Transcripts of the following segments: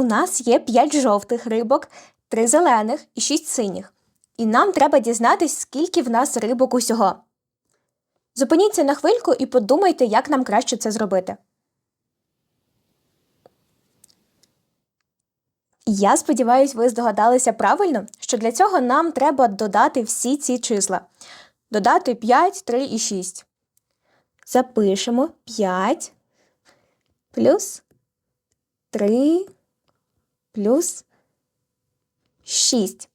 У нас є 5 жовтих рибок, 3 зелених і 6 синіх. І нам треба дізнатись, скільки в нас рибок усього. Зупиніться на хвильку і подумайте, як нам краще це зробити. Я сподіваюся, ви здогадалися правильно, що для цього нам треба додати всі ці числа. Додати 5, 3 і 6. Запишемо 5 плюс 3 плюс 6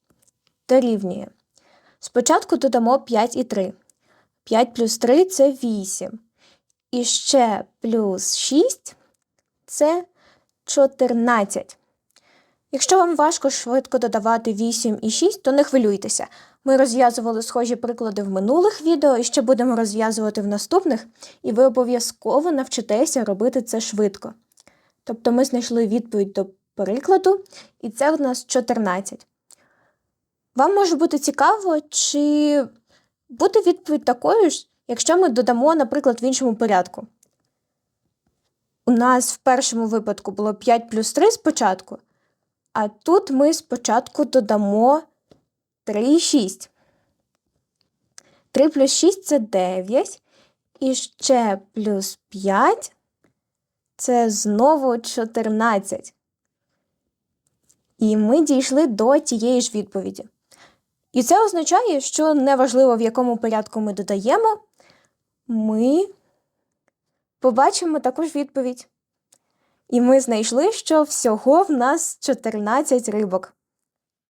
дорівнює. Спочатку додамо 5 і 3. 5 плюс 3 це 8. І ще плюс 6 це 14. Якщо вам важко швидко додавати 8 і 6, то не хвилюйтеся. Ми розв'язували схожі приклади в минулих відео і ще будемо розв'язувати в наступних, і ви обов'язково навчитеся робити це швидко. Тобто ми знайшли відповідь до прикладу, і це у нас 14. Вам може бути цікаво, чи буде відповідь такою ж, якщо ми додамо, наприклад, в іншому порядку. У нас в першому випадку було 5 плюс 3 спочатку, а тут ми спочатку додамо 3 і 6. 3 плюс 6 це 9. І ще плюс 5 це знову 14. І ми дійшли до тієї ж відповіді. І це означає, що неважливо, в якому порядку ми додаємо, ми побачимо таку ж відповідь. І ми знайшли, що всього в нас 14 рибок.